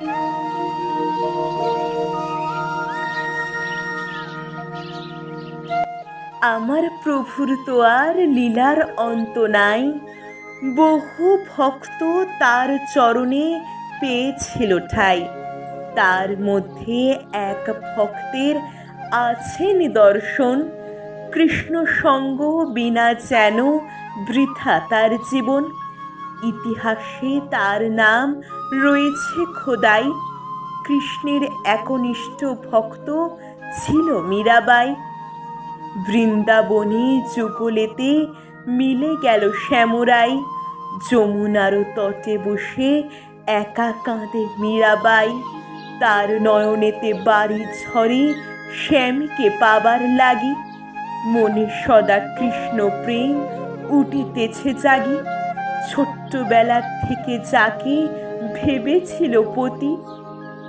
আমার প্রভুর তো আর লীলার অন্ত নাই। বহু ভক্ত তার চরণে পেয়েছিল ঠাই। তার মধ্যে এক ভক্তের আছে নিদর্শন। কৃষ্ণ সঙ্গ বিনা যেন বৃথা তার জীবন। ইতিহাসে তার নাম রয়েছে খোদাই। কৃষ্ণের একনিষ্ঠ ভক্ত ছিল মীরাবাই। বৃন্দাবনে যুগলেতে মিলে গেল শ্যামরাই। যমুনার তটে বসে একা কাঁদে মীরাবাই। তার নয়নেতে বাড়ি ঝরে শ্যামকে পাবার লাগি। মনে সদা কৃষ্ণ প্রেম উঠিতেছে জাগি। ছোট্টবেলার থেকে যাকে ভেবেছিল পতি।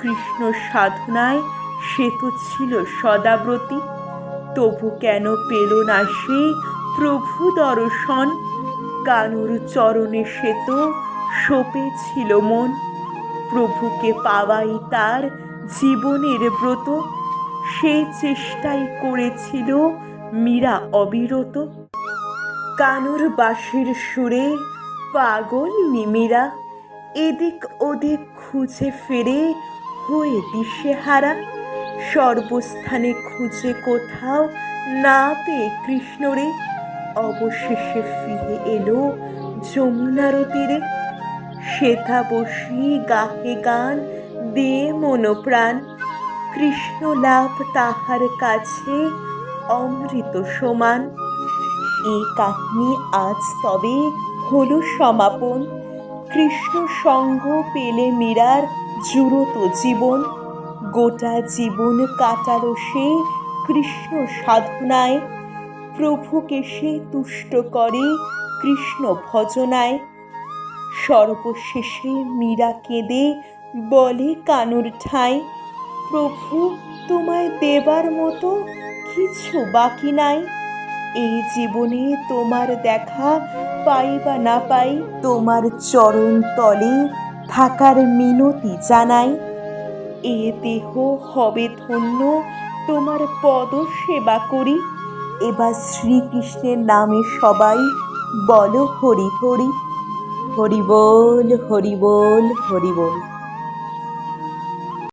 কৃষ্ণ সাধনায় সে তো ছিল সদাব্রতী। তবু কেন পেল না সে প্রভু দর্শন? কানুর চরণে সে তো সপেছিল মন। প্রভুকে পাওয়াই তার জীবনের ব্রত। সে চেষ্টাই করেছিল মীরা অবিরত। কানুর বাঁশির সুরে পাগল নিমিরা এদিক ওদিক খুঁজে ফেরে হয়ে দিশেহারা। সর্বস্থানে খুঁজে কোথাও না পেয়ে কৃষ্ণরে অবশেষে ফিরে এলো যমুনার তীরে। শ্বেতা বসি গাহে গান দে মনোপ্রাণ। কৃষ্ণ লাভ তাহার কাছে অমৃত সমান। এই কাহিনী আজ তবে হলো সমাপন। কৃষ্ণ সঙ্গ পেলে মীরার জুড়ত জীবন। গোটা জীবন কাটালো সে কৃষ্ণ সাধনায়। প্রভুকে সে তুষ্ট করে কৃষ্ণ ভজনায়। সর্বশেষে মীরা কেঁদে বলে কানুর ঠাঁই, প্রভু, তোমায় দেবার মতো কিছু বাকি নাই। এই জীবনে তোমার দেখা পাই বা না পাই, তোমার চরণ তলে থাকার মিনতি জানাই। এ দেহ হবে ধন্য, তোমার পদ সেবা করি। এবার শ্রীকৃষ্ণের নামে সবাই বলো হরি হরি। হরি বল হরি বল হরি বল।